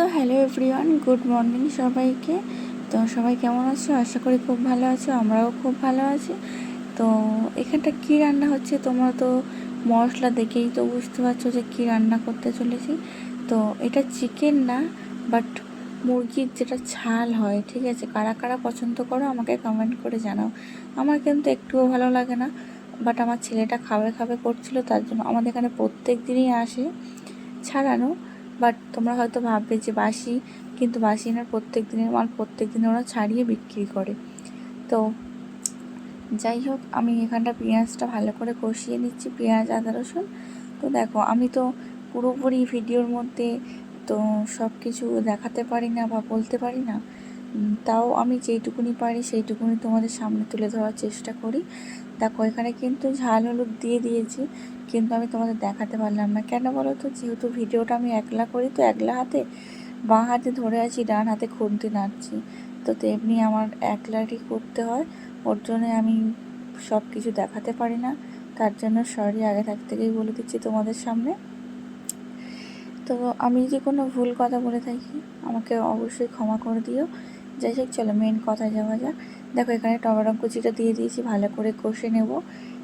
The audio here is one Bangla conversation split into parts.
তো হ্যালো এভরিওয়ান, গুড মর্নিং সবাইকে। তো সবাই কেমন আছো? আশা করি খুব ভালো আছো, আমরাও খুব ভালো আছি। তো এখানটা কি রান্না হচ্ছে তোমরা তো মশলা দেখেই তো বুঝতে পারছ যে কি রান্না করতে চলেছি। তো এটা চিকেন না, বাট মুরগির যেটা ছাল হয়, ঠিক আছে? কারা কারা পছন্দ করো আমাকে কমেন্ট করে জানাও। আমার কিন্তু একটুও ভালো লাগে না, বাট আমার ছেলেটা খাবে খাবে করছিল, তার জন্য আমাদের এখানে প্রত্যেক দিনই আসে। ছাড়ানো বাট তোমরা হয়তো ভাববে যে বাসি কিন্তু বাসি না, প্রত্যেক দিনের মাল প্রত্যেক দিন ওরা ছাড়িয়ে বিক্রি করে। তো যাই হোক, আমি এখানটা পেঁয়াজটা ভালো করে কষিয়ে নিচ্ছি, পেঁয়াজ, আদা, রসুন। তো দেখো, আমি তো পুরোপুরি ভিডিওর মধ্যে তো সব কিছু দেখাতে পারি না বা বলতে পারি না। তাও আমি যেইটুকুনি পারি সেইটুকুনি তোমাদের সামনে তুলে ধরার চেষ্টা করি। দেখো, এখানে কিন্তু ঝাল হলুদ দিয়ে দিয়েছি, কিন্তু আমি তোমাদের দেখাতে পারলাম না। কেন বলো তো? যেহেতু ভিডিওটা আমি একলা করি, তো একলা হাতে, বাঁ হাতে ধরে আছি, ডান হাতে খুন্তি নাড়ছি। তো তেমনি আমার একলাটি করতে হয়, ওর জন্য আমি সব কিছু দেখাতে পারি না। তার জন্য সরি আগে থাক থেকেই বলে দিচ্ছি তোমাদের সামনে। তো আমি যদি কোনো ভুল কথা বলে থাকি, আমাকে অবশ্যই ক্ষমা করে দিও। যাই হোক, চলো মেন কথায় যাওয়া যাক। দেখো, এখানে টমেটো কুচিটা দিয়ে দিয়েছি, ভালো করে কষে নেব।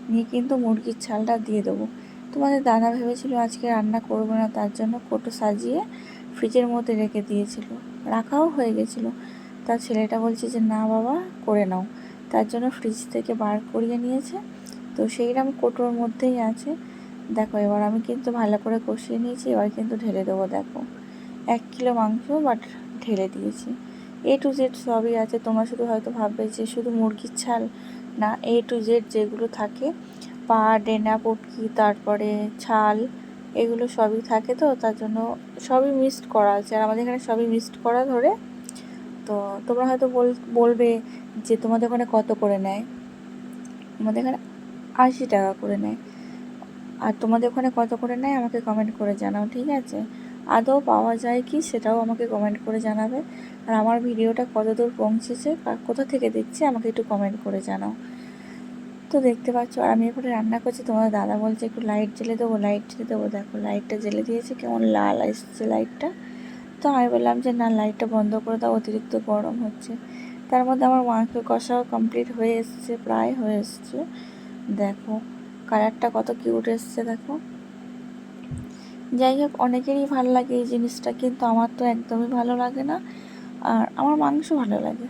নিয়ে কিন্তু মুরগির ছালটা দিয়ে দেবো। তোমাদের দাদা ভেবেছিল আজকে রান্না করব না, তার জন্য কোটো সাজিয়ে ফ্রিজের মধ্যে রেখে দিয়েছিল। রাখাও হয়ে গেছিল। তার ছেলেটা বলছে যে, না বাবা, করে নাও। তার জন্য ফ্রিজ থেকে বার করিয়ে নিয়েছে। তো সেইরকম কোটোর মধ্যেই আছে। দেখো, এবার আমি কিন্তু ভালো করে কষিয়ে নিয়েছি, এবার কিন্তু ঢেলে দেবো, দেখো। এক কিলো মাংস বাট ঢেলে দিয়েছি। এ টু জেড সবই আছে। তোমরা শুধু হয়তো ভাববে যে শুধু মুরগির ছাল না এ টু জেড যেগুলো থাকে, পা, ডেনা, পুটকি, তারপরে ছাল, এগুলো সবই থাকে তো, তার জন্য সবই মিক্সড করা আছে। আর আমাদের এখানে সবই মিক্সড করা ধরে। তো তোমরা হয়তো বল, বলবে যে তোমাদের ওখানে কত করে নেয়? আমাদের এখানে আশি টাকা করে নেয়। আর তোমাদের ওখানে কত করে নেয়? আমাকে কমেন্ট করে জানাও, ঠিক আছে? আদৌ পাওয়া যায় কি সেটাও আমাকে কমেন্ট করে জানাবে। আর আমার ভিডিওটা কতদূর পৌঁছেছে কোথা থেকে দেখছি আমাকে একটু কমেন্ট করে জানাও। তো দেখতে পাচ্ছ, আর আমি এখানে রান্না করছি। তোমার দাদা বলছে একটু লাইট জ্বেলে দেবো লাইট জ্বেলে দেবো। দেখো লাইটটা জ্বেলে দিয়েছে, কেমন লাল এসছে লাইটটা তো আমি বললাম যে, না লাইটটা বন্ধ করে দাও, অতিরিক্ত গরম হচ্ছে। তার মধ্যে আমার মাংস কষাও কমপ্লিট হয়ে এসছে, প্রায় হয়ে এসছে। দেখো কালারটা কত কিউট এসছে, দেখো। যাই হোক, অনেকেরই ভালো লাগে এই জিনিসটা, কিন্তু আমার তো একদমই ভালো লাগে না। আর আমার মাংস ভালো লাগে।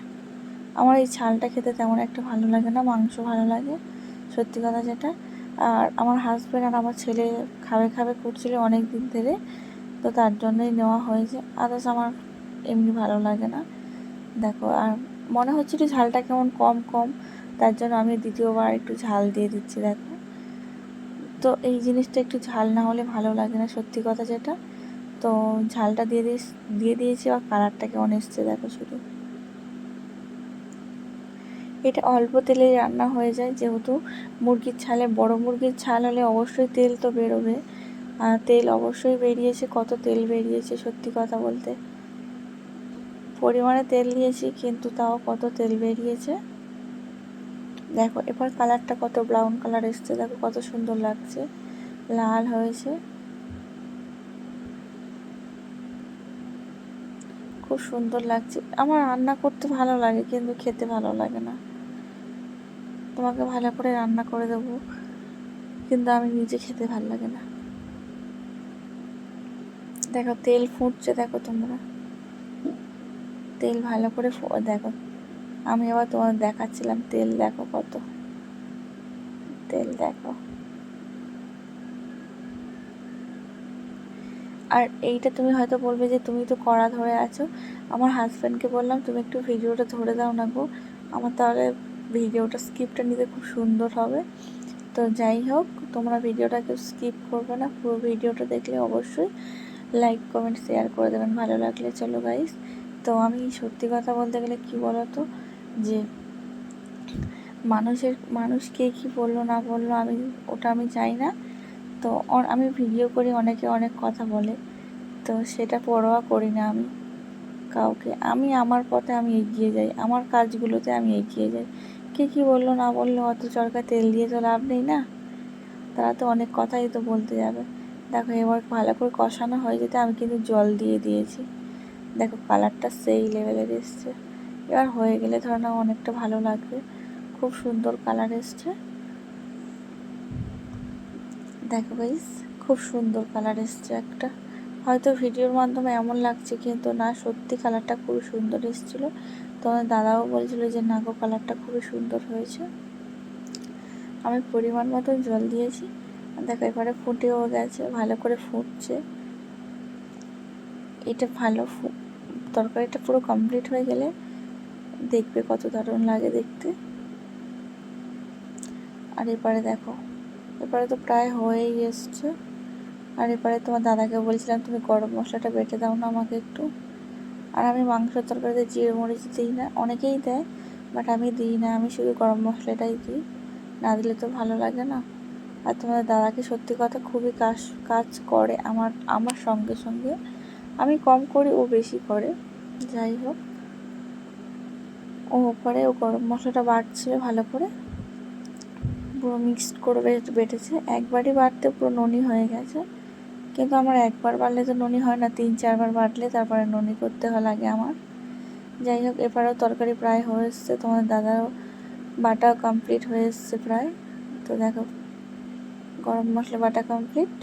আমার এই ছালটা খেতে তেমন একটা ভালো লাগে না মাংস ভালো লাগে, সত্যি কথা যেটা। আর আমার হাজব্যান্ড আর আমার ছেলে খাবে খাবে করছিল অনেক দিন ধরে, তো তার জন্যই নেওয়া হয়েছে। আদার্স আমার এমনি ভালো লাগে না। দেখো, আর মনে হচ্ছিল ঝালটা কেমন কম কম, তার জন্য আমি দ্বিতীয়বার একটু ঝাল দিয়ে দিচ্ছি, দেখো। তো এই জিনিসটা একটু ঝাল না হলে ভালো লাগে না, সত্যি কথা যেটা। তো ঝালটা দিয়ে দিয়ে দিয়ে দিয়েছি আর কালারটা কেমন এসছে দেখো শুধু। এটা অল্প তেলে রান্না হয়ে যায়, যেহেতু মুরগির ছালে বড় মুরগির ছাল হলে অবশ্যই তেল তো বেরোবে। তেল অবশ্যই বেরিয়েছে, কত তেল বেরিয়েছে সত্যি কথা বলতে। পরিমাণে তেল দিয়েছি কিন্তু তাও কত তেল বেরিয়েছে। দেখো এবার কালারটা কত ব্রাউন কালার এসছে, দেখো কত সুন্দর লাগছে। লাল হয়েছে। খুব সুন্দর লাগছে। আমার রান্না করতে ভালো লাগে, কিন্তু খেতে ভালো লাগে না। তোমাকে ভালো করে রান্না করে দেবো, কিন্তু আমি নিজে খেতে ভালো লাগে না। দেখো, তেল ফুটছে, দেখো তোমরা। তেল ভালো করে দেখো আমি আবার তোমাদের দেখাচ্ছিলাম, তেল দেখো কত। তেল দেখো। আর এইটা তুমি হয়তো বলবে যে তুমি তো কড়া ধরে আছো। আমার হাজব্যান্ডকে বললাম, তুমি একটু ভিডিওটা ধরে দাও না গো। আমার তাহলে ভিডিওটা স্কিপটা নিতে খুব সুন্দর হবে। তো যাই হোক, তোমরা ভিডিওটা কেউ স্কিপ করবে না। পুরো ভিডিওটা দেখলে অবশ্যই লাইক কমেন্ট শেয়ার করে দেবেন। ভালো লাগলে চলো গাইস তো আমি সত্যি কথা বলতে গেলে কি বলো তো যে মানুষের মানুষ কে কী বলল না বলল আমি, ওটা আমি চাই না। তো আমি ভিডিও করি অনেকে অনেক কথা বলে। তো সেটা পরোয়া করি না আমি। কাউকে, আমি আমার পথে আমি এগিয়ে যাই। আমার কাজগুলোতে আমি এগিয়ে যাই। কে কী বলল না বলল, অত চরকা তেল দিয়ে তো লাভ নেই না? তারা তো অনেক কথাই তো বলতে যাবে। দেখো, এবার ভালো করে কষানো হয়ে যেতে আমি কিন্তু জল দিয়ে দিয়েছি। দেখো কালারটা সেই লেভেলের এসছে। এবার হয়ে গেলে ধরো না অনেকটা ভালো লাগবে। খুব সুন্দর কালার এসছে। দেখো গাইস খুব সুন্দর কালার এসছে একটা। হয়তো ভিডিওর মাধ্যমে এমন লাগছে, কিন্তু না, সত্যি কালারটা খুবই সুন্দর এসেছিল। তোমার দাদাও বলছিল যে, না গো, কালারটা খুবই সুন্দর হয়েছে। আমি পরিমাণ মতো জল দিয়েছি। দেখো, এবারে ফুটেও গেছে, ভালো করে ফুটছে। এটা ভালো তরকারিটা পুরো কমপ্লিট হয়ে গেলে দেখবে কত দারুণ লাগে দেখতে। আর এবারে দেখো এবারে তো প্রায় হয়েই এসছে। আর এবারে তোমার দাদাকে বলছিলাম, তুমি গরম মশলাটা বেটে দাও না আমাকে একটু। আর আমি মাংস তরকারিতে জিরে মরিচ দিই না, অনেকেই দেয়, বাট আমি দিই না। আমি শুধু গরম মশলাটাই দিই, না দিলে তো ভালো লাগে না। আর তোমাদের দাদাকে সত্যি কথা খুবই কাজ কাজ করে আমার আমার সঙ্গে সঙ্গে। আমি কম করি, ও বেশি করে। যাই হোক। ও ওপরে ও গরম মশলাটা বাটছিল ভালো করে। পুরো মিক্সড করে বেটেছে। একবারই বাটতে পুরো ননি হয়ে গেছে। কিন্তু আমার একবার বাড়লে তো ননি হয় না, তিন, চারবার বাটলে তারপরে ননি করতে হয় লাগে আমার। যাই হোক, এবারেও তরকারি প্রায় হয়ে এসছে। তোমাদের দাদারও বাটা কমপ্লিট হয়ে এসছে প্রায়। তো দেখো, গরম মশলা বাটা কমপ্লিট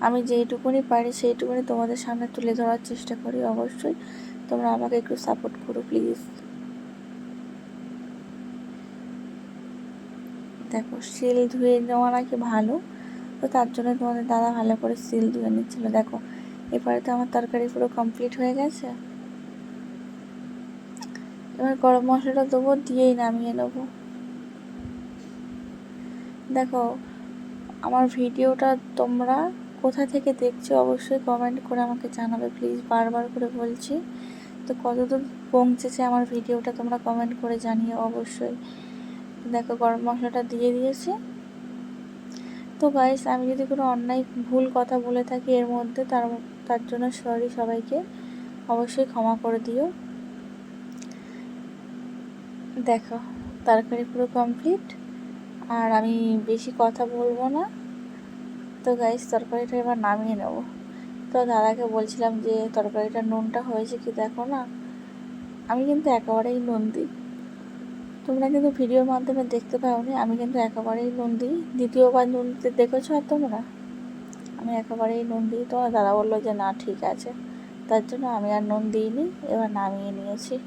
আমি যেইটুকুনি পারি সেইটুকুনি তোমাদের সামনে তুলে ধরার চেষ্টা করি অবশ্যই। তোমরা আমাকে একটু সাপোর্ট করো প্লিজ দেখো শিল ধুয়ে নেওয়া নাকি ভালো, তো তার জন্য তোমাদের দাদা ভালো করে শিল ধুয়ে নিচ্ছিল। দেখো, এবারে তো আমার তরকারি পুরো কমপ্লিট হয়ে গেছে। এবার গরম মশলাটা দেবো, দিয়েই নামিয়ে নেব। দেখো, আমার ভিডিওটা তোমরা কোথা থেকে দেখছ অবশ্যই কমেন্ট করে আমাকে জানাবে প্লিজ বারবার করে বলছি। তো কতদূর পৌঁছেছে আমার ভিডিওটা তোমরা কমেন্ট করে জানিও অবশ্যই। দেখো গরম মশলাটা দিয়ে দিয়েছি। তো গাইস আমি যদি কোনো অন্যায় ভুল কথা বলে থাকি এর মধ্যে, তার তার জন্য সরি সবাইকে। অবশ্যই ক্ষমা করে দিও। দেখো, তরকারি পুরো কমপ্লিট আর আমি বেশি কথা বলব না। তো গাইস তরকারিটা এবার নামিয়ে নেব। তো দাদাকে বলছিলাম যে তরকারিটা নুনটা হয়েছে কি দেখো না? আমি কিন্তু একেবারেই নুন দিই। তোমরা কিন্তু ভিডিওর মাধ্যমে দেখতে পাওনি, আমি কিন্তু একেবারেই নুন দিই। দ্বিতীয়বার নুন দিতে দেখেছ আর তোমরা? আমি একেবারেই নুন দিই। তোমার দাদা বলল যে, না, ঠিক আছে। তার জন্য আমি আর নুন দিইনি, এবার নামিয়ে নিয়েছি।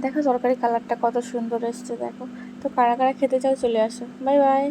দেখো তরকারি কালারটা কত সুন্দর এসছে, দেখো। তো কারা কারা খেতে চাও চলে আসো। Bye bye.